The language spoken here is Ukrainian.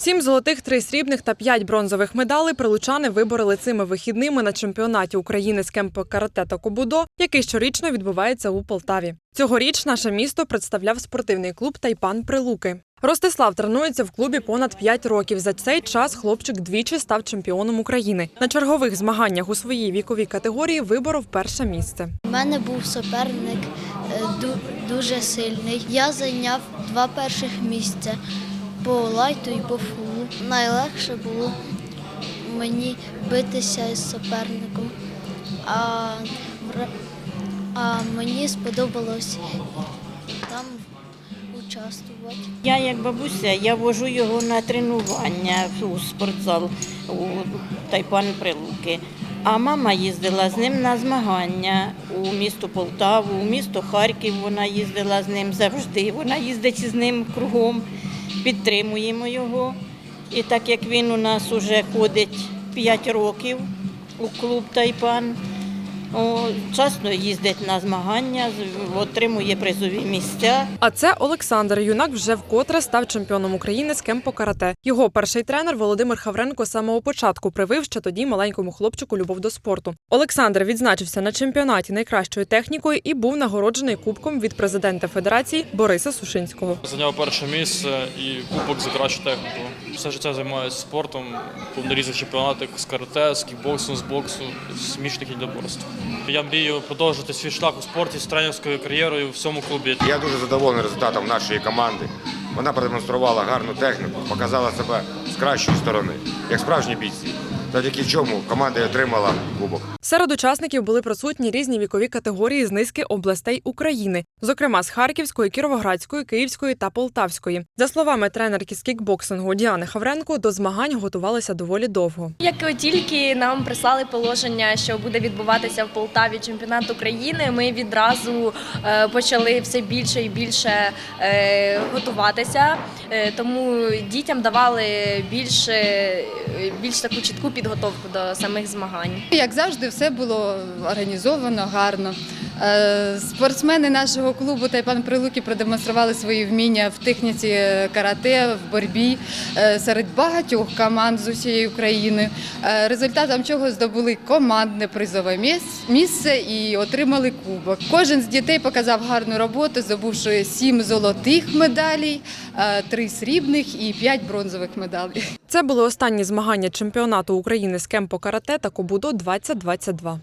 Сім золотих, три срібних та п'ять бронзових медалей прилучани вибороли цими вихідними на чемпіонаті України з кемпо карате та кобудо, який щорічно відбувається у Полтаві. Цьогоріч наше місто представляв спортивний клуб Тайпан Прилуки. Ростислав тренується в клубі понад 5 років. За цей час хлопчик двічі став чемпіоном України. На чергових змаганнях у своїй віковій категорії виборов перше місце. У мене був суперник е, ду- дуже сильний. Я зайняв два перших місця по лайту і по фулу. Найлегше було мені битися із суперником. А, а мені сподобалось там участвувати. Я як бабуся, я вожу його на тренування у спортзал у Тайпан Прилуки. А мама їздила з ним на змагання у місто Полтаву, у місто Харків. Вона їздила з ним завжди. Вона їздить з ним кругом, підтримуємо його. І так як він у нас уже ходить 5 років у клуб Тайпан, часто їздить на змагання, з- отримує призові місця. А це Олександр. Юнак вже вкотре став чемпіоном України з кемпо карате. Його перший тренер Володимир Хавренко з самого початку привив ще тоді маленькому хлопчику любов до спорту. Олександр відзначився на чемпіонаті найкращою технікою і був нагороджений кубком від президента федерації Бориса Сушинського. Зайняв перше місце і кубок за кращу техніку. Все життя займаюся спортом, на чемпіонатах з карате, з кікбоксу, з боксу, з смішних єдиноборств. Я мрію продовжити свій шлях у спорті з тренерською кар'єрою в всьому клубі. Я дуже задоволений результатом нашої команди. Вона продемонструвала гарну техніку, показала себе з кращої сторони, як справжні бійці. Завдяки чому команда отримала кубок. Серед учасників були присутні різні вікові категорії з низки областей України, зокрема з Харківської, Кіровоградської, Київської та Полтавської. За словами тренерки з кікбоксингу Діани Хавренко, до змагань готувалися доволі довго. Як тільки нам прислали положення, що буде відбуватися в Полтаві чемпіонат України, ми відразу е, почали все більше і більше е, готуватися. Е, Тому дітям давали більше, більш таку чітку підготовку до самих змагань. Як завжди, все було організовано гарно. Е, Спортсмени нашого клубу Тайпан Прилуки продемонстрували свої вміння в техніці е, карате, в боротьбі е, серед багатьох команд з усієї України. Результатом чого здобули командне призове місце і отримали кубок. Кожен з дітей показав гарну роботу, здобувши сім золотих медалей, три срібних і п'ять бронзових медалей. Це були останні змагання чемпіонату України з кемпо карате та кобудо 2022.